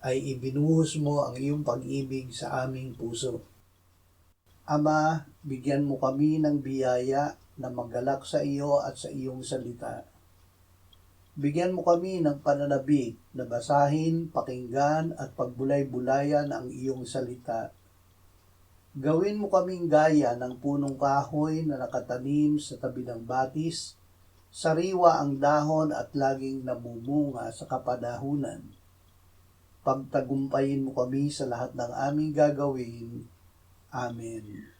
ay ibinuhos mo ang iyong pag-ibig sa aming puso. Ama, bigyan mo kami ng biyaya na maggalak sa iyo at sa iyong salita. Bigyan mo kami ng pananabik na basahin, pakinggan at pagbulay-bulayan ang iyong salita. Gawin mo kaming gaya ng punong kahoy na nakatanim sa tabi ng batis, sariwa ang dahon at laging namumunga sa kapadahunan. Pagtagumpayin mo kami sa lahat ng aming gagawin. Amen.